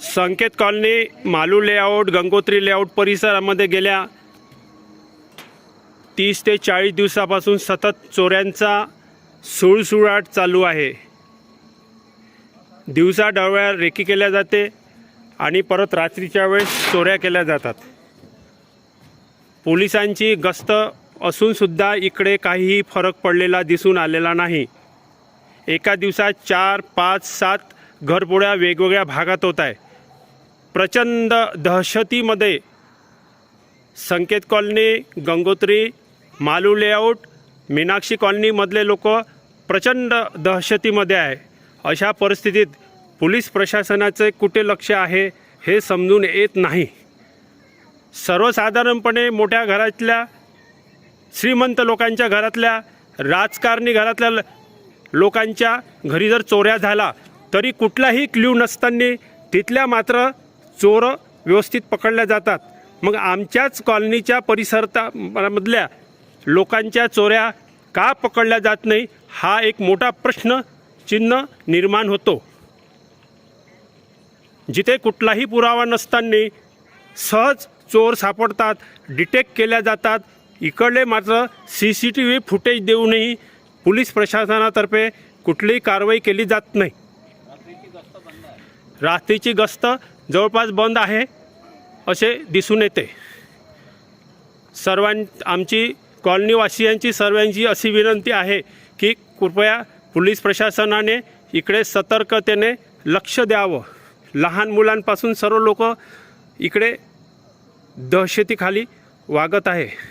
Sanket colony Malu layout Gangotri layout परिसरामध्ये गेल्या तीस ते चाळीस दिवसापासून सतत चोऱ्यांचा सुळसुळाट चालू आहे. दिवसा डवळ्या रेकी केल्या जाते आणि परत रात्रीच्या वेळेस चोऱ्या केल्या जातात. पोलिसांची गस्त असूनसुद्धा इकडे काहीही फरक पडलेला दिसून आलेला नाही. एका दिवसात चार पाच सात घरपोळ्या वेगवेगळ्या भागात होत आहे. प्रचंड दहशतीमध्ये संकेत कॉलनी गंगोत्री मालू लेआउट मीनाक्षी कॉलनीमधले लोक प्रचंड दहशतीमध्ये आहे. अशा परिस्थितीत पोलीस प्रशासनाचे कुठे लक्ष आहे हे समजून येत नाही. सर्वसाधारणपणे मोठ्या घरातल्या श्रीमंत लोकांच्या घरातल्या राजकारणी घरातल्या लोकांच्या घरी जर चोऱ्या झाला तरी कुठलाही क्ल्यू नसताना तिथल्या मात्र चोर व्यवस्थित पकडल्या जातात. मग आमच्याच कॉलनीच्या परिसरामधल्या लोकांच्या चोऱ्या का पकडल्या जात नाही हा एक मोठा प्रश्न चिन्ह निर्माण होतो. जिथे कुठलाही पुरावा नसताना सहज चोर सापडतात डिटेक्ट केल्या जातात. इकडले मात्र C C T V footage देऊनही पोलीस प्रशासनातर्फे कुठलीही कारवाई केली जात नाही. रात्रीची गस्त जवळपास बंद आहे असे दिसून येते. सर्वां आमची कॉलनीवासियांची सर्वांची अशी विनंती आहे की कृपया पोलीस प्रशासनाने इकडे सतर्कतेने लक्ष द्यावं. लहान मुलांपासून सर्व लोक इकडे दहशतीखाली वागत आहे.